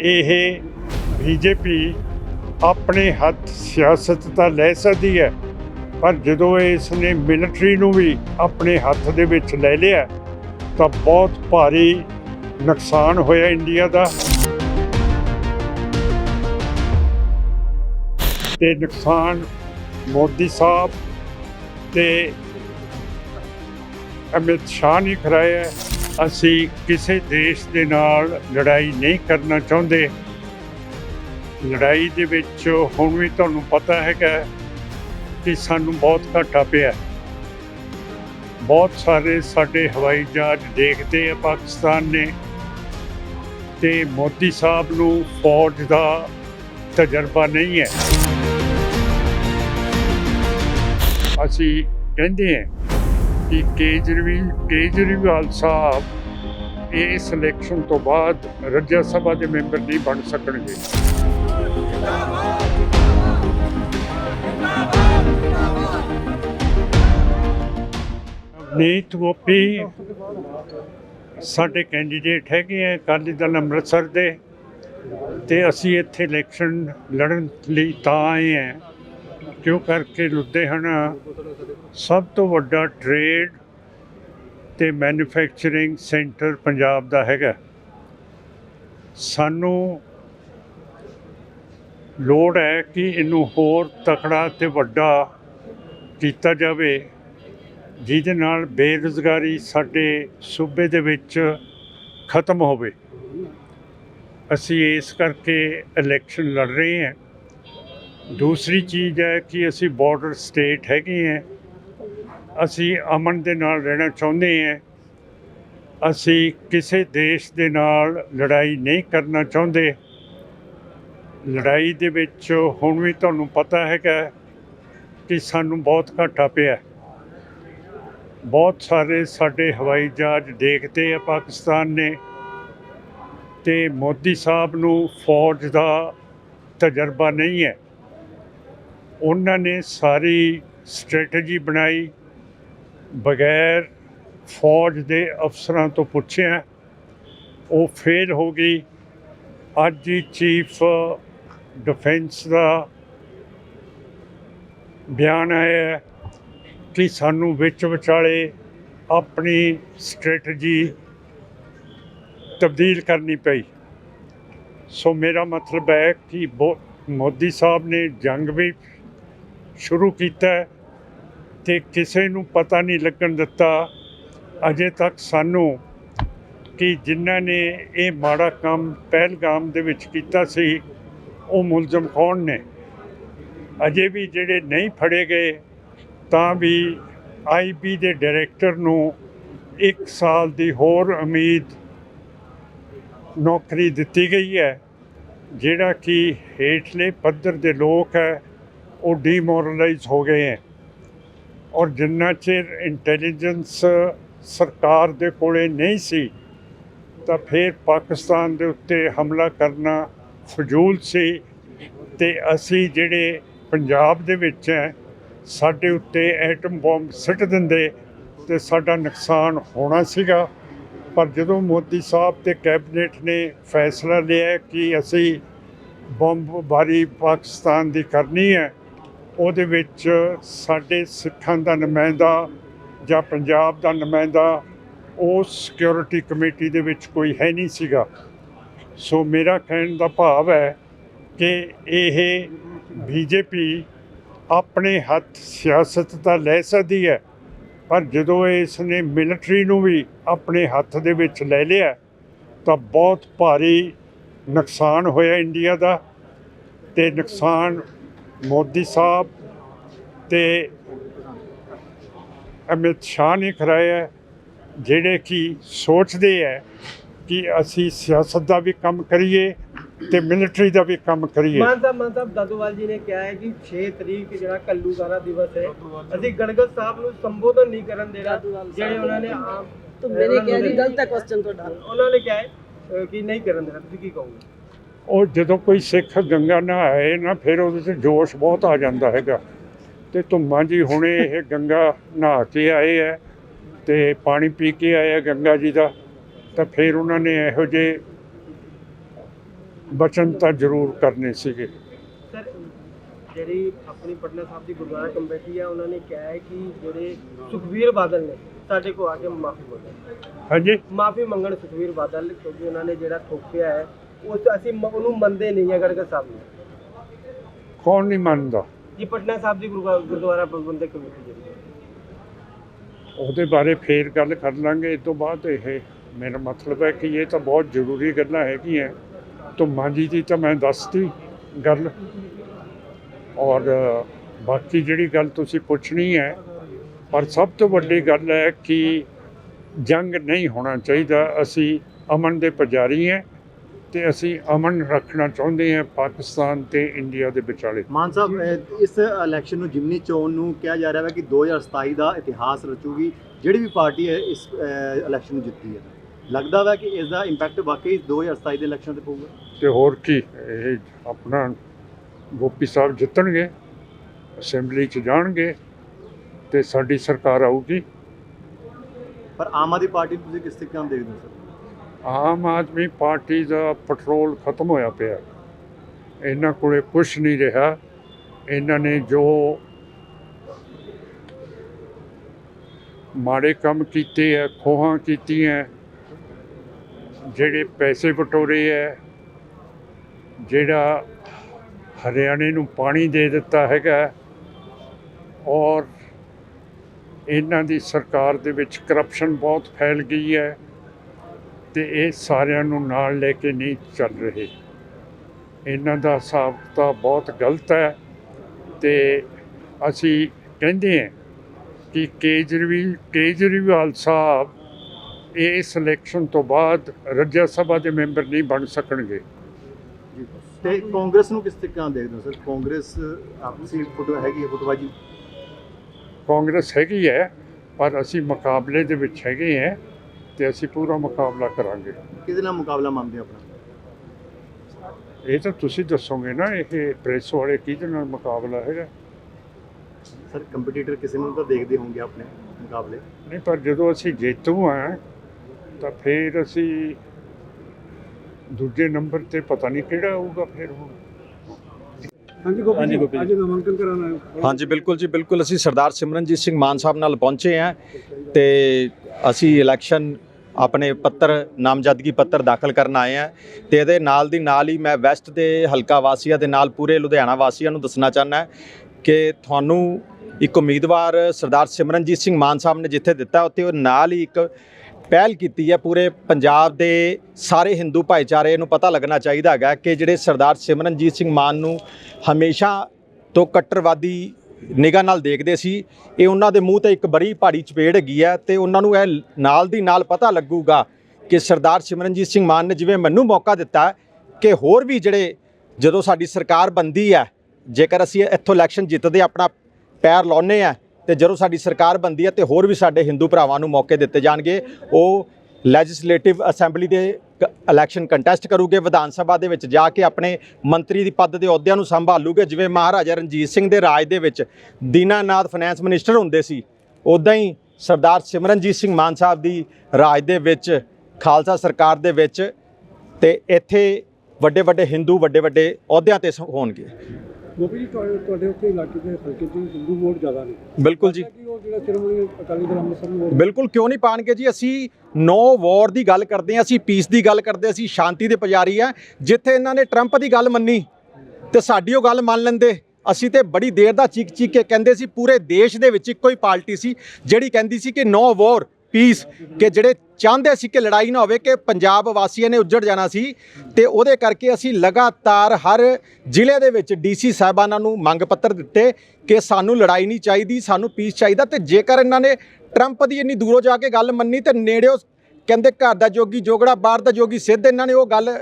ਇਹ ਬੀਜੇਪੀ ਆਪਣੇ ਹੱਥ ਸਿਆਸਤ ਤਾਂ ਲੈ ਸਕਦੀ ਹੈ, ਪਰ ਜਦੋਂ ਇਸ ਨੇ ਮਿਲਟਰੀ ਨੂੰ ਵੀ ਆਪਣੇ ਹੱਥ ਦੇ ਵਿੱਚ ਲੈ ਲਿਆ, ਤਾਂ ਬਹੁਤ ਭਾਰੀ ਨੁਕਸਾਨ ਹੋਇਆ ਇੰਡੀਆ ਦਾ। ਤੇ ਨੁਕਸਾਨ ਮੋਦੀ ਸਾਹਿਬ ਤੇ ਅਮਿਤ ਸ਼ਾਹ ਨੇ ਕਰਾਇਆ। ਅਸੀਂ ਕਿਸੇ ਦੇਸ਼ ਦੇ ਨਾਲ ਲੜਾਈ ਨਹੀਂ ਕਰਨਾ ਚਾਹੁੰਦੇ। ਲੜਾਈ ਦੇ ਵਿੱਚ ਹੁਣ ਵੀ ਤੁਹਾਨੂੰ ਪਤਾ ਹੈਗਾ ਕਿ ਸਾਨੂੰ ਬਹੁਤ ਘਾਟਾ ਪਿਆ। ਬਹੁਤ ਸਾਰੇ ਸਾਡੇ ਹਵਾਈ ਜਹਾਜ਼ ਦੇਖਦੇ ਆ ਪਾਕਿਸਤਾਨ ਨੇ ਤੇ ਮੋਦੀ ਸਾਹਿਬ ਨੂੰ ਫੌਜ ਦਾ ਤਜਰਬਾ ਨਹੀਂ ਹੈ। ਅਸੀਂ ਕਹਿੰਦੇ ਹਾਂ ਕਿ ਕੇਜਰੀਵਾਲ ਕੇਜਰੀਵਾਲ ਸਾਹਿਬ ਇਸ ਇਲੈਕਸ਼ਨ ਤੋਂ ਬਾਅਦ ਰਾਜ ਸਭਾ ਦੇ ਮੈਂਬਰ ਨਹੀਂ ਬਣ ਸਕਣਗੇ। ਨੀਤ ਗੋਪੀ ਸਾਡੇ ਕੈਂਡੀਡੇਟ ਹੈਗੇ ਆ, ਅਕਾਲੀ ਦਲ ਅੰਮ੍ਰਿਤਸਰ ਦੇ, ਤੇ ਅਸੀਂ ਇੱਥੇ ਇਲੈਕਸ਼ਨ ਲੜਨ ਲਈ ਤਾਂ ਆਏ ਹਾਂ ਕਿਉਂ ਕਰਕੇ ਲੁਧਿਆਣਾ ਸਭ ਤੋਂ ਵੱਡਾ ਟ੍ਰੇਡ ਤੇ ਮੈਨੂਫੈਕਚਰਿੰਗ ਸੈਂਟਰ ਪੰਜਾਬ ਦਾ ਹੈਗਾ। ਸਾਨੂੰ ਲੋੜ ਹੈ ਕਿ ਇਹਨੂੰ ਹੋਰ ਤਕੜਾ ਤੇ ਵੱਡਾ ਕੀਤਾ ਜਾਵੇ, ਜਿਹਦੇ ਨਾਲ ਬੇਰੁਜ਼ਗਾਰੀ ਸਾਡੇ ਸੂਬੇ ਦੇ ਵਿੱਚ ਖਤਮ ਹੋਵੇ। ਅਸੀਂ ਇਸ ਕਰਕੇ ਇਲੈਕਸ਼ਨ ਲੜ ਰਹੇ ਹਾਂ। ਦੂਸਰੀ ਚੀਜ਼ ਹੈ ਕਿ ਅਸੀਂ ਬਾਰਡਰ ਸਟੇਟ ਹੈਗੇ ਹਾਂ। ਅਸੀਂ ਅਮਨ ਦੇ ਨਾਲ ਰਹਿਣਾ ਚਾਹੁੰਦੇ ਹਾਂ। ਅਸੀਂ ਕਿਸੇ ਦੇਸ਼ ਦੇ ਨਾਲ ਲੜਾਈ ਨਹੀਂ ਕਰਨਾ ਚਾਹੁੰਦੇ। ਲੜਾਈ ਦੇ ਵਿੱਚ ਹੁਣ ਵੀ ਤੁਹਾਨੂੰ ਪਤਾ ਹੈਗਾ ਕਿ ਸਾਨੂੰ ਬਹੁਤ ਘਾਟਾ ਪਿਆ। ਬਹੁਤ ਸਾਰੇ ਸਾਡੇ ਹਵਾਈ ਜਹਾਜ਼ ਦੇਖਦੇ ਆ ਪਾਕਿਸਤਾਨ ਨੇ ਤੇ ਮੋਦੀ ਸਾਹਿਬ ਨੂੰ ਫੌਜ ਦਾ ਤਜਰਬਾ ਨਹੀਂ ਹੈ। ਉਹਨਾਂ ਨੇ ਸਾਰੀ ਸਟ੍ਰੈਟਜੀ ਬਣਾਈ, ਬਗੈਰ ਫੌਜ ਦੇ ਅਫਸਰਾਂ ਤੋਂ ਪੁੱਛਿਆ, ਉਹ ਫੇਲ ਹੋ ਗਈ। ਅੱਜ ਹੀ ਚੀਫ ਡਿਫੈਂਸ ਦਾ ਬਿਆਨ ਆਇਆ ਕਿ ਸਾਨੂੰ ਵਿੱਚ ਵਿਚਾਲੇ ਆਪਣੀ ਸਟ੍ਰੈਟਜੀ ਤਬਦੀਲ ਕਰਨੀ ਪਈ। ਸੋ ਮੇਰਾ ਮਤਲਬ ਹੈ ਕਿ ਬੋ- ਮੋਦੀ ਸਾਹਿਬ ਨੇ ਜੰਗ ਵੀ ਸ਼ੁਰੂ ਕੀਤਾ ਹੈ ਤੇ ਕਿਸੇ ਨੂੰ ਪਤਾ ਨਹੀਂ ਲੱਗਣ ਦਿੱਤਾ। ਅਜੇ ਤੱਕ ਸਾਨੂੰ ਕਿ ਜਿਨ੍ਹਾਂ ਨੇ ਇਹ ਮਾੜਾ ਕੰਮ ਪਹਿਲਗਾਮ ਦੇ ਵਿੱਚ ਕੀਤਾ ਸੀ, ਉਹ ਮੁਲਜ਼ਮ ਕੌਣ ਨੇ? ਅਜੇ ਵੀ ਜਿਹੜੇ ਨਹੀਂ ਫੜੇ ਗਏ, ਤਾਂ ਵੀ ਆਈਬੀ ਦੇ ਡਾਇਰੈਕਟਰ ਨੂੰ 1 ਸਾਲ ਦੀ ਹੋਰ ਉਮੀਦ ਨੌਕਰੀ ਦਿੱਤੀ ਗਈ ਹੈ, ਜਿਹੜਾ ਕਿ ਹੇਠਲੇ ਪੱਧਰ ਦੇ ਲੋਕ ਹੈ ਉਹ ਡੀਮੋਰਲਾਈਜ਼ ਹੋ ਗਏ ਹੈ। ਔਰ ਜਿੰਨਾ ਚਿਰ ਇੰਟੈਲੀਜੈਂਸ ਸਰਕਾਰ ਦੇ ਕੋਲੇ ਨਹੀਂ ਸੀ, ਤਾਂ ਫਿਰ ਪਾਕਿਸਤਾਨ ਦੇ ਉੱਤੇ ਹਮਲਾ ਕਰਨਾ ਫਜ਼ੂਲ ਸੀ ਤੇ ਅਸੀਂ ਜਿਹੜੇ ਪੰਜਾਬ ਦੇ ਵਿੱਚ ਹੈ, ਸਾਡੇ ਉੱਤੇ ਐਟਮ ਬੰਬ ਸਿੱਟ ਦਿੰਦੇ ਤੇ ਸਾਡਾ ਨੁਕਸਾਨ ਹੋਣਾ ਸੀਗਾ। ਪਰ ਜਦੋਂ ਮੋਦੀ ਸਾਹਿਬ ਤੇ ਕੈਬਨਿਟ ਨੇ ਫੈਸਲਾ ਲਿਆ ਕਿ ਅਸੀਂ ਬੰਬ ਬਾਰੀ ਪਾਕਿਸਤਾਨ ਦੀ ਕਰਨੀ ਹੈ ਉਹਦੇ ਵਿੱਚ ਸਾਡੇ ਸਿੱਖਾਂ ਦਾ ਨੁਮਾਇੰਦਾ ਜਾਂ ਪੰਜਾਬ ਦਾ ਨੁਮਾਇੰਦਾ ਉਸ ਸਿਕਿਉਰਿਟੀ ਕਮੇਟੀ ਦੇ ਵਿੱਚ ਕੋਈ ਹੈ ਨਹੀਂ ਸੀਗਾ। ਸੋ ਮੇਰਾ ਕਹਿਣ ਦਾ ਭਾਵ ਹੈ ਕਿ ਇਹ ਬੀਜੇਪੀ ਆਪਣੇ ਹੱਥ ਸਿਆਸਤ ਤਾਂ ਲੈ ਸਕਦੀ ਹੈ, ਪਰ ਜਦੋਂ ਇਸ ਨੇ ਮਿਲਟਰੀ ਨੂੰ ਵੀ ਆਪਣੇ ਹੱਥ ਦੇ ਵਿੱਚ ਲੈ ਲਿਆ, ਤਾਂ ਬਹੁਤ ਭਾਰੀ ਨੁਕਸਾਨ ਹੋਇਆ ਇੰਡੀਆ ਦਾ। ਤੇ ਨੁਕਸਾਨ ਮੋਦੀ ਸਾਹਿਬ ਤੇ ਅਮਿਤ ਸ਼ਾਹ ਨੇ ਖਰਾਇਆ ਜਿਹੜੇ ਕਿ ਸੋਚਦੇ ਐ ਕਿ ਅਸੀਂ ਸਿਆਸਤ ਦਾ ਵੀ ਕੰਮ ਕਰੀਏ ਤੇ ਮਿਲਟਰੀ ਦਾ ਵੀ ਕੰਮ ਕਰੀਏ। ਮਾਨਤਾ ਮਾਨਤਾ ਦਦਵਾਲ ਜੀ ਨੇ ਕਿਹਾ ਹੈ ਕਿ 6 ਤਰੀਕ ਜਿਹੜਾ ਕੱਲੂਗਾਰਾ ਦਿਵਸ ਹੈ ਅਸੀਂ ਗਣਗਲ ਸਾਹਿਬ ਨੂੰ ਸੰਬੋਧਨ ਨਹੀਂ ਕਰਨ ਦੇਣਾ ਜਿਹੜੇ ਉਹਨਾਂ ਨੇ ਆਮ ਤੁਮਨੇ ਕਿਹਾ ਜੀ ਗਲਤ ਹੈ ਕੁਐਸਚਨ ਤੁਹਾਡਾ। ਉਹਨਾਂ ਨੇ ਕਿਹਾ ਕਿ ਨਹੀਂ ਕਰਨ ਦੇਣਾ ਤੁਸੀਂ ਕੀ ਕਹੋਗੇ? ਉਹ ਜਦੋਂ ਕੋਈ ਸਿੱਖ ਗੰਗਾ ਨਹਾਏ ਨਾ ਫਿਰ ਉਹਦੇ 'ਚ ਜੋਸ਼ ਬਹੁਤ ਆ ਜਾਂਦਾ ਹੈਗਾ। ਤੇ ਧੁੰਮਾਂ ਜੀ ਹੁਣੇ ਇਹ ਗੰਗਾ ਨਹਾ ਕੇ ਆਏ ਹੈ ਤੇ ਪਾਣੀ ਪੀ ਕੇ ਆਏ ਆ ਗੰਗਾ ਜੀ ਦਾ ਤਾਂ ਫਿਰ ਉਹਨਾਂ ਨੇ ਇਹੋ ਜਿਹੇ ਬਚਨ ਤਾਂ ਜ਼ਰੂਰ ਕਰਨੇ ਸੀਗੇ। ਸਰ ਜਿਹੜੀ ਆਪਣੀ ਪਟਨਾ ਸਾਹਿਬ ਦੀ ਗੁਰਦੁਆਰਾ ਕਮੇਟੀ ਹੈ ਉਹਨਾਂ ਨੇ ਕਿਹਾ ਹੈ ਕਿ ਜਿਹੜੇ ਸੁਖਵੀਰ ਬਾਦਲ ਨੇ ਸਾਡੇ ਕੋਲ ਆ ਕੇ ਮਾਫੀ ਮੰਗਣ। ਹਾਂਜੀ। ਮਾਫੀ ਮੰਗਣ ਸੁਖਵੀਰ ਬਾਦਲ ਕਿਉਂਕਿ ਉਹਨਾਂ ਨੇ ਜਿਹੜਾ ਥੋਪਿਆ ਹੈ ਉਸ ਅਸੀਂ ਮ- ਉਹਨੂੰ ਮੰਨਦੇ ਨਹੀਂ ਹੈ ਗੜਗੜ ਸਾਹਿਬ ਨੂੰ। ਕੌਣ ਨਹੀਂ ਮੰਨਦਾ? ਜੀ ਪਟਨਾ ਸਾਹਿਬ ਦੀ ਗੁਰਦੁਆ- ਗੁਰਦੁਆਰਾ ਪ੍ਰਬੰਧਕ ਕਮੇਟੀ ਹੈ ਉਹਦੇ ਬਾਰੇ ਫੇਰ ਗੱਲ ਕਰ ਲਾਂਗੇ। ਇਸ ਤੋਂ ਬਾਅਦ ਇਹ ਮੇਰਾ ਮਤਲਬ ਹੈ ਕਿ ਇਹ ਤਾਂ ਬਹੁਤ ਜ਼ਰੂਰੀ ਗੱਲਾਂ ਹੈਗੀਆਂ। ਧੁੰਮਾਂ ਜੀ ਦੀ ਤਾਂ ਮੈਂ ਦੱਸਤੀ ਗੱਲ। ਔਰ ਅ, ਬਾਕੀ ਜਿਹੜੀ ਗੱਲ ਤੁਸੀਂ ਪੁੱਛਣੀ ਹੈ ਪਰ ਸਭ ਤੋਂ ਵੱਡੀ ਗੱਲ ਹੈ ਕਿ ਜੰਗ ਨਹੀਂ ਹੋਣਾ ਚਾਹੀਦਾ। ਅਸੀਂ ਅਮਨ ਦੇ ਪੁਜਾਰੀ ਹਾਂ। ਤੇ ਅਸੀਂ ਅਮਨ ਰੱਖਣਾ ਚਾਹੁੰਦੇ ਹਾਂ ਪਾਕਿਸਤਾਨ ਤੇ ਇੰਡੀਆ ਦੇ ਵਿਚਾਲੇ। ਮਾਨ ਸਾਹਿਬ ਇਸ ਇਲੈਕਸ਼ਨ ਨੂੰ ਜਿਮਨੀ ਚੋਣ ਨੂੰ ਕਿਹਾ ਜਾ ਰਿਹਾ ਹੈ ਕਿ 2027 ਦਾ ਇਤਿਹਾਸ ਰਚੂਗੀ। ਜਿਹੜੀ ਵੀ ਪਾਰਟੀ ਹੈ ਇਸ ਇਲੈਕਸ਼ਨ ਨੂੰ ਜਿੱਤੀ ਹੈ। ਲੱਗਦਾ ਵਾ ਕਿ ਇਸ ਦਾ ਇੰਪੈਕਟ ਵਾਕਈ 2027 ਦੇ ਇਲੈਕਸ਼ਨ ਤੇ ਪਊਗਾ। ਤੇ ਹੋਰ ਕੀ ਇਹ ਆਪਣਾ ਗੋਪੀ ਸਾਹਿਬ ਜਿੱਤਣਗੇ ਅਸੈਂਬਲੀ ਚ ਜਾਣਗੇ ਤੇ ਸਾਡੀ ਸਰਕਾਰ ਆਊਗੀ। ਪਰ ਆਮ ਆਦਮੀ ਪਾਰਟੀ ਤੁਸੀਂ ਕਿਸ ਤਰੀਕੇ ਨਾਲ ਦੇਖਦੇ ਹੋ ਸਰ? ਆਮ ਆਦਮੀ ਪਾਰਟੀ ਦਾ ਪੈਟਰੋਲ ਖਤਮ ਹੋਇਆ ਪਿਆ। ਇਹਨਾਂ ਕੋਲੇ ਕੁਝ ਨਹੀਂ ਰਿਹਾ। ਇਹਨਾਂ ਨੇ ਜੋ ਮਾੜੇ ਕੰਮ ਕੀਤੇ ਆ ਖੋਹਾਂ ਕੀਤੀਆਂ ਜਿਹੜੇ ਪੈਸੇ ਬਟੋਰੇ ਹੈ ਜਿਹੜਾ ਹਰਿਆਣੇ ਨੂੰ ਪਾਣੀ ਦੇ ਦਿੱਤਾ ਹੈਗਾ, ਔਰ ਇਹਨਾਂ ਦੀ ਸਰਕਾਰ ਦੇ ਵਿੱਚ ਕਰਪਸ਼ਨ ਬਹੁਤ ਫੈਲ ਗਈ ਹੈ ਤੇ ਇਹ ਸਾਰਿਆਂ ਨੂੰ ਨਾਲ ਲੈ ਕੇ ਨਹੀਂ ਚੱਲ ਰਹੇ। ਇਹਨਾਂ ਦਾ ਹਿਸਾਬ ਤਾਂ ਬਹੁਤ ਗਲਤ ਹੈ ਤੇ ਅਸੀਂ ਕਹਿੰਦੇ ਹਾਂ ਕਿ ਕੇਜਰੀਵਾਲ ਕੇਜਰੀਵਾਲ ਸਾਹਿਬ ਇਸ ਇਲੈਕਸ਼ਨ ਤੋਂ ਬਾਅਦ ਰਾਜ ਸਭਾ ਦੇ ਮੈਂਬਰ ਨਹੀਂ ਬਣ ਸਕਣਗੇ। ਤੇ ਕਾਂਗਰਸ ਨੂੰ ਕਿਸ ਨਾਲ ਦੇਖਦੇ ਹੋ ਸਰ? ਕਾਂਗਰਸ ਆਪਸੀ ਫੋਟੋ ਹੈਗੀ ਹੈ ਫੋਟੋਬਾਜੀ? ਕਾਂਗਰਸ ਹੈਗੀ ਹੈ ਪਰ ਅਸੀਂ ਮੁਕਾਬਲੇ ਦੇ ਵਿੱਚ ਹੈਗੇ ਹਾਂ। ਤੇ ਅਸੀਂ ਪੂਰਾ ਮੁਕਾਬਲਾ ਕਰਾਂਗੇ। ਕਿਹਦੇ ਨਾਲ ਮੁਕਾਬਲਾ ਮੰਨਦੇ ਆਪਣਾ? ਇਹ ਤਾਂ ਤੁਸੀਂ ਦੱਸੋਗੇ ਨਾ ਇਹ ਪ੍ਰੈਸ ਵਾਲੇ ਕਿਹਦੇ ਨਾਲ ਮੁਕਾਬਲਾ ਹੈਗਾ? ਸਰ ਕੰਪੀਟੀਟਰ ਕਿਸੇ ਨੂੰ ਤਾਂ ਦੇਖਦੇ ਹੋਣਗੇ ਆਪਣੇ ਮੁਕਾਬਲੇ। ਨਹੀਂ ਪਰ ਜਦੋਂ ਅਸੀਂ ਜੇਤੂ ਹਾਂ ਤਾਂ ਫਿਰ ਅਸੀਂ ਦੂਜੇ ਨੰਬਰ ਤੇ ਪਤਾ ਨਹੀਂ ਕਿਹੜਾ ਆਊਗਾ ਫਿਰ ਹੁਣ। ਹਾਂਜੀ ਗੋਪੀ ਹਾਂਜੀ ਜੀ। ਅੱਜ ਨਾਮਾਂਕਨ ਕਰਾਉਣਾ ਹੈ। ਹਾਂਜੀ ਬਿਲਕੁਲ ਜੀ ਬਿਲਕੁਲ। ਅਸੀਂ ਸਰਦਾਰ ਸਿਮਰਨਜੀਤ ਸਿੰਘ ਮਾਨ ਸਾਹਿਬ ਨਾਲ ਪਹੁੰਚੇ ਹਾਂ ਤੇ ਅਸੀਂ ਇਲੈਕਸ਼ਨ ਆਪਣੇ ਪੱਤਰ, ਨਾਮਜ਼ਦਗੀ ਪੱਤਰ ਦਾਖਲ ਕਰਨ ਆਏ ਹਾਂ ਤੇ ਇਹਦੇ ਨਾਲ ਦੀ ਨਾਲ ਹੀ ਮੈਂ ਵੈਸਟ ਦੇ ਹਲਕਾ ਵਾਸੀਆਂ ਦੇ ਨਾਲ ਪੂਰੇ ਲੁਧਿਆਣਾ ਵਾਸੀਆਂ ਨੂੰ ਦੱਸਣਾ ਚਾਹੁੰਦਾ ਕਿ ਤੁਹਾਨੂੰ ਇੱਕ ਉਮੀਦਵਾਰ ਸਰਦਾਰ ਸਿਮਰਨਜੀਤ ਸਿੰਘ ਮਾਨ ਸਾਹਿਬ ਨੇ ਜਿੱਥੇ ਦਿੱਤਾ, ਉੱਥੇ ਉਹ ਨਾਲ ਹੀ ਇੱਕ ਪਹਿਲ ਕੀਤੀ ਹੈ। ਪੂਰੇ ਪੰਜਾਬ ਦੇ ਸਾਰੇ ਹਿੰਦੂ ਭਾਈਚਾਰੇ ਨੂੰ ਪਤਾ ਲੱਗਣਾ ਚਾਹੀਦਾ ਹੈਗਾ ਕਿ ਜਿਹੜੇ ਸਰਦਾਰ ਸਿਮਰਨਜੀਤ ਸਿੰਘ ਮਾਨ ਨੂੰ ਹਮੇਸ਼ਾ ਤੋਂ ਕੱਟਰਵਾਦੀ ਨਿਗਾਹ ਨਾਲ ਦੇਖਦੇ ਸੀ, ਇਹ ਉਹਨਾਂ ਦੇ ਮੂੰਹ ਤੇ ਇੱਕ ਬੜੀ ਪਹਾੜੀ ਚਪੇੜ ਹੈਗੀ ਹੈ ਤੇ ਉਹਨਾਂ ਨੂੰ ਇਹ ਨਾਲ ਦੀ ਨਾਲ ਪਤਾ ਲੱਗੂਗਾ ਕਿ ਸਰਦਾਰ ਸਿਮਰਨਜੀਤ ਸਿੰਘ ਮਾਨ ਨੇ ਜਿਵੇਂ ਮੈਨੂੰ ਮੌਕਾ ਦਿੱਤਾ ਕਿ ਹੋਰ ਵੀ ਜਿਹੜੇ ਜਦੋਂ ਸਾਡੀ ਸਰਕਾਰ ਬੰਦੀ ਹੈ ਜੇਕਰ ਅਸੀਂ ਇੱਥੋਂ ਇਲੈਕਸ਼ਨ ਜਿੱਤਦੇ ਆਪਣਾ ਪੈਰ ਲਾਉਨੇ ਆ ਤੇ ਜਦੋਂ ਸਾਡੀ ਸਰਕਾਰ ਬੰਦੀ ਹੈ ਤੇ ਹੋਰ ਵੀ ਸਾਡੇ ਹਿੰਦੂ ਭਰਾਵਾਂ ਨੂੰ ਮੌਕੇ ਦਿੱਤੇ ਜਾਣਗੇ, ਉਹ ਲੈਜਿਸਲੇਟਿਵ ਅਸੈਂਬਲੀ ਦੇ ਇਲੈਕਸ਼ਨ ਕੰਟੈਸਟ ਕਰੂਗੇ, ਵਿਧਾਨ ਸਭਾ ਦੇ ਵਿੱਚ ਜਾ ਕੇ ਆਪਣੇ ਮੰਤਰੀ ਦੀ ਪਦ ਦੇ ਅਹੁਦਿਆਂ ਨੂੰ ਸੰਭਾਲੂਗੇ, ਜਿਵੇਂ ਮਹਾਰਾਜਾ ਰਣਜੀਤ ਸਿੰਘ ਦੇ ਰਾਜ ਦੇ ਵਿੱਚ ਦੀਨਾਨਾਥ ਫਾਈਨੈਂਸ ਮਿਨਿਸਟਰ ਹੁੰਦੇ ਸੀ। ਉਦਾਂ ਹੀ ਸਰਦਾਰ ਸਿਮਰਨਜੀਤ ਸਿੰਘ ਮਾਨ ਸਾਹਿਬ ਦੀ ਰਾਜ ਦੇ ਵਿੱਚ, ਖਾਲਸਾ ਸਰਕਾਰ ਦੇ ਵਿੱਚ ਤੇ ਇੱਥੇ ਵੱਡੇ ਵੱਡੇ ਹਿੰਦੂ ਵੱਡੇ ਵੱਡੇ ਅਹੁਦਿਆਂ ਤੇ ਸ- ਹੋਣਗੇ। ਗੋਪੀ ਜੀ ਤੁਹਾਡੇ ਤੁਹਾਡੇ ਉੱਥੇ ਇਲਾਕੇ ਦੇ ਹਲਕੇ 'ਚ ਹਿੰਦੂ ਵੋਟ ਜ਼ਿਆਦਾ ਨੇ। ਬਿਲਕੁਲ ਜੀ। ਕਿ ਉਹ ਜਿਹੜਾ ਸ਼੍ਰੋਮਣੀ ਅਕਾਲੀ ਦਲ ਅੰਮ੍ਰਿਤਸਰ ਨੂੰ ਵੋਟ ਬਿਲਕੁਲ ਕਿਉਂ ਨਹੀਂ ਪਾਣਗੇ ਜੀ? ਅਸੀਂ ਨੋ ਵਾਰ ਦੀ ਗੱਲ ਕਰਦੇ ਹਾਂ ਅਸੀਂ ਪੀਸ ਦੀ ਗੱਲ ਕਰਦੇ ਹਾਂ, ਅਸੀਂ ਸ਼ਾਂਤੀ ਦੇ ਪੁਜਾਰੀ ਆ ਜਿੱਥੇ ਇਹਨਾਂ ਨੇ ਟਰੰਪ ਦੀ ਗੱਲ ਮੰਨੀ ਤੇ ਸਾਡੀ ਉਹ ਗੱਲ ਮੰਨ ਲੈਂਦੇ ਅਸੀਂ ਤੇ ਬੜੀ ਦੇਰ ਦਾ ਚੀਕ ਚੀਕ ਕੇ ਕਹਿੰਦੇ ਸੀ ਪੂਰੇ ਦੇਸ਼ ਦੇ ਵਿੱਚ ਇੱਕੋ ਹੀ ਪਾਰਟੀ ਸੀ ਜਿਹੜੀ ਕਹਿੰਦੀ ਸੀ ਕਿ ਨੋ ਵਾਰ ਪੀਸ ਕਿ ਜਿਹੜੇ ਚਾਹੁੰਦੇ ਸੀ ਕਿ ਲੜਾਈ ਨਾ ਹੋਵੇ, ਕਿ ਪੰਜਾਬ ਵਾਸੀਆਂ ਨੇ ਉੱਜੜ ਜਾਣਾ ਸੀ, ਤੇ ਉਹਦੇ ਕਰਕੇ ਅਸੀਂ ਲਗਾਤਾਰ ਹਰ ਜ਼ਿਲ੍ਹੇ ਦੇ ਵਿੱਚ ਡੀਸੀ ਸਾਹਿਬਾਨਾਂ ਨੂੰ ਮੰਗ ਪੱਤਰ ਦਿੱਤੇ ਕਿ ਸਾਨੂੰ ਲੜਾਈ ਨਹੀਂ ਚਾਹੀਦੀ, ਸਾਨੂੰ ਪੀਸ ਚਾਹੀਦਾ, ਤੇ ਜੇਕਰ ਇਹਨਾਂ ਨੇ ਟਰੰਪ ਦੀ ਇੰਨੀ ਦੂਰੋਂ ਜਾ ਕੇ ਗੱਲ ਮੰਨੀ, ਤੇ ਨੇੜਿਓ ਕਹਿੰਦੇ ਘਰ ਦਾ ਜੋਗੀ ਜੋਗੜਾ, ਬਾਹਰ ਦਾ ਜੋਗੀ ਸਿੱਧ, ਇਹਨਾਂ ਨੇ ਉਹ ਗੱਲ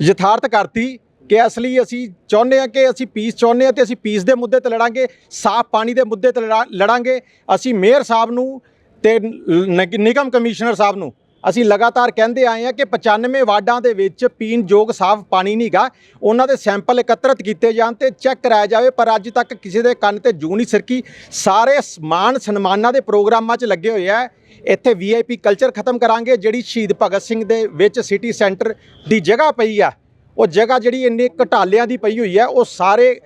ਯਥਾਰਥ ਕਰਤੀ ਕਿ ਅਸਲੀ ਅਸੀਂ ਚਾਹੁੰਦੇ ਹਾਂ ਕਿ ਅਸੀਂ ਪੀਸ ਚਾਹੁੰਦੇ ਹਾਂ ਤੇ ਅਸੀਂ ਪੀਸ ਦੇ ਮੁੱਦੇ ਤੇ ਲੜਾਂਗੇ, ਸਾਫ਼ ਪਾਣੀ ਦੇ ਮੁੱਦੇ ਤੇ ਲੜਾ- ਲੜਾਂਗੇ। ਅਸੀਂ ਮੇਅਰ ਸਾਹਿਬ ਨੂੰ ਤੇ ਨਿਗ- ਨਿਗਮ ਕਮਿਸ਼ਨਰ ਸਾਹਿਬ ਨੂੰ ਅਸੀਂ ਲਗਾਤਾਰ ਕਹਿੰਦੇ ਆਏ ਹਾਂ ਕਿ 95 ਵਾਰਡਾਂ ਦੇ ਵਿੱਚ ਪੀਣ ਯੋਗ ਸਾਫ਼ ਪਾਣੀ ਨਹੀਂਗਾ ਉਹਨਾਂ ਦੇ ਸੈਂਪਲ ਇਕੱਤਰਿਤ ਕੀਤੇ ਜਾਣ ਤੇ ਚੈੱਕ ਕਰਾਇਆ ਜਾਵੇ, ਪਰ ਅੱਜ ਤੱਕ ਕਿਸੇ ਦੇ ਕੰਨ ਤੇ ਜੂ ਨਹੀਂ ਸਰਕੀ। ਸਾਰੇ ਸਮਾਨ ਸਨਮਾਨਾਂ ਦੇ ਪ੍ਰੋਗਰਾਮਾਂ 'ਚ ਲੱਗੇ ਹੋਏ ਆ। ਇੱਥੇ ਵੀਆਈਪੀ ਕਲਚਰ ਖਤਮ ਕਰਾਂਗੇ, ਜਿਹੜੀ ਸ਼ਹੀਦ ਭਗਤ ਸਿੰਘ ਦੇ ਵਿੱਚ ਸਿਟੀ ਸੈਂਟਰ ਦੀ ਜਗ੍ਹਾ ਪਈ ਆ। ਉਹ ਜਗ੍ਹਾ ਜਿਹੜੀ ਇੰਨੀ ਘਟਾਲਿਆਂ ਦੀ ਪਈ ਹੋਈ ਹੈ ਉਹ ਸਾਰੇ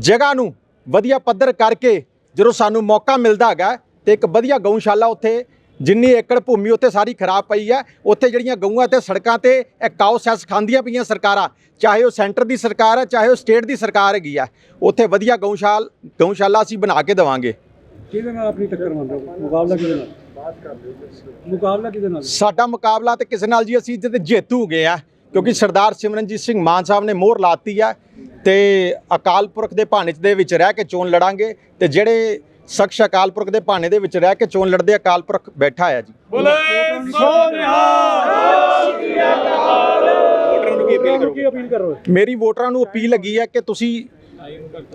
ਜਗ੍ਹਾ ਨੂੰ ਵਧੀਆ ਪੱਧਰ ਕਰਕੇ ਜਦੋਂ ਸਾਨੂੰ ਮੌਕਾ ਮਿਲਦਾ ਹੈਗਾ ਤੇ ਇੱਕ ਵਧੀਆ ਗਊਸ਼ਾਲਾ ਉੱਥੇ ਜਿੰਨੀ ਏਕੜ ਭੂਮੀ ਉੱਥੇ ਸਾਰੀ ਖਰਾਬ ਪਈ ਹੈ ਉੱਥੇ ਜਿਹੜੀਆਂ ਗਊਆਂ ਤੇ ਸੜਕਾਂ ਤੇ ਇਹ ਕਾਓ ਸੈਸ ਖਾਂਦੀਆਂ ਪਈਆਂ ਸਰਕਾਰਾਂ ਚਾਹੇ ਉਹ ਸੈਂਟਰ ਦੀ ਸਰਕਾਰ ਹੈ ਚਾਹੇ ਉਹ ਸਟੇਟ ਦੀ ਸਰਕਾਰ ਹੈਗੀ ਆ ਉੱਥੇ ਵਧੀਆ ਗਊਸ਼ਾਲ ਗਊਸ਼ਾਲਾ ਅਸੀਂ ਬਣਾ ਕੇ ਦੇਵਾਂਗੇ। ਕਿਹਦੇ ਨਾਲ ਆਪਣੀ ਟੱਕਰ ਮੰਨਦੇ ਮੁਕਾਬਲਾ ਕਿਹਦੇ ਨਾਲ? ਮੁਕਾਬਲਾ ਕਿਹਦੇ ਨਾਲ? ਸਾਡਾ ਮੁਕਾਬਲਾ ਤੇ ਕਿਸੇ ਨਾਲ ਜੀ ਅਸੀਂ ਜਿੱਤੇ ਜੇਤੂ ਗਏ ਆ ਕਿਉਂਕਿ ਸਰਦਾਰ ਸਿਮਰਨਜੀਤ ਸਿੰਘ ਮਾਨ ਸਾਹਿਬ ਨੇ ਮੋਹਰ ਲਾਤੀ ਆ ਤੇ ਅਕਾਲ ਪੁਰਖ ਦੇ ਭਾਣੇ ਦੇ ਵਿੱਚ ਰਹਿ ਕੇ ਚੋਣ ਲੜਾਂਗੇ ਤੇ ਜਿਹੜੇ ਸ਼ਖਸ ਅਕਾਲ ਪੁਰਖ ਦੇ ਭਾਣੇ ਦੇ ਵਿੱਚ ਰਹਿ ਕੇ ਚੋਣ ਲੜਦੇ ਅਕਾਲ ਪੁਰਖ ਬੈਠਾ ਆ ਜੀ। ਵੋਟਰਾਂ ਨੂੰ ਕੀ ਅਪੀਲ ਕਰੋਗੇ? ਕੀ ਅਪੀਲ ਕਰ ਰਹੇ ਹੋ ਮੇਰੀ ਵੋਟਰਾਂ ਨੂੰ ਅਪੀਲ ਹੈਗੀ ਹੈ ਕਿ ਤੁਸੀਂ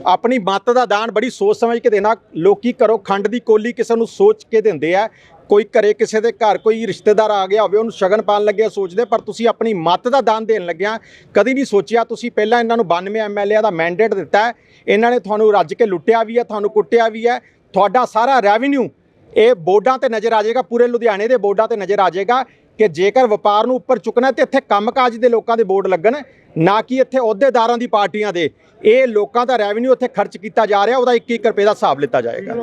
ਆਪਣੀ ਮੱਤ ਦਾ ਦਾਨ ਬੜੀ ਸੋਚ ਸਮਝ ਕੇ ਦੇਣਾ। ਲੋਕੀ ਘਰੋਂ ਖੰਡ ਦੀ ਕੋਲੀ ਕਿਸੇ ਨੂੰ ਸੋਚ ਕੇ ਦਿੰਦੇ ਆ। ਕੋਈ ਘਰੇ ਕਿਸੇ ਦੇ ਘਰ ਕੋਈ ਰਿਸ਼ਤੇਦਾਰ ਆ ਗਿਆ ਹੋਵੇ ਉਹਨੂੰ ਸ਼ਗਨ ਪਾਣ ਲੱਗਿਆ ਸੋਚਦੇ ਪਰ ਤੁਸੀਂ ਆਪਣੀ ਮੱਤ ਦਾ ਦਾਨ ਦੇਣ ਲੱਗਿਆ ਕਦੀ ਨਹੀਂ ਸੋਚਿਆ ਤੁਸੀਂ ਪਹਿਲਾਂ ਇਹਨਾਂ ਨੂੰ 92 ਐਮਐਲਏ ਦਾ ਮੈਂਡੇਟ ਦਿੱਤਾ ਹੈ। ਇਹਨਾਂ ਨੇ ਤੁਹਾਨੂੰ ਰੱਜ ਕੇ ਲੁੱਟਿਆ ਵੀ ਹੈ ਤੁਹਾਨੂੰ ਕੁੱਟਿਆ ਵੀ ਹੈ। ਤੁਹਾਡਾ ਸਾਰਾ ਰੈਵਨਿਊ ਇਹ ਬੋਰਡਾਂ ਤੇ ਨਜ਼ਰ ਆ ਜਾਏਗਾ, ਪੂਰੇ ਲੁਧਿਆਣੇ ਦੇ ਬੋਰਡਾਂ ਤੇ ਨਜ਼ਰ ਆ ਜਾਏਗਾ ਕਿ ਜੇਕਰ ਵਪਾਰ ਨੂੰ ਉੱਪਰ ਚੁੱਕਣਾ ਤੇ ਇੱਥੇ ਕੰਮਕਾਜ ਦੇ ਲੋਕਾਂ ਦੇ ਬੋਰਡ ਲੱਗਣ, ਨਾ ਕਿ ਇੱਥੇ ਅਹੁਦੇਦਾਰਾਂ ਦੀ ਪਾਰਟੀਆਂ ਦੇ। ਇਹ ਲੋਕਾਂ ਦਾ ਰੈਵਨਿਊ ਇੱਥੇ ਖਰਚ ਕੀਤਾ ਜਾ ਰਿਹਾ, ਉਹਦਾ 1-1 ਰੁਪਏ ਦਾ ਹਿਸਾਬ ਲਿੱਤਾ ਜਾਏਗਾ।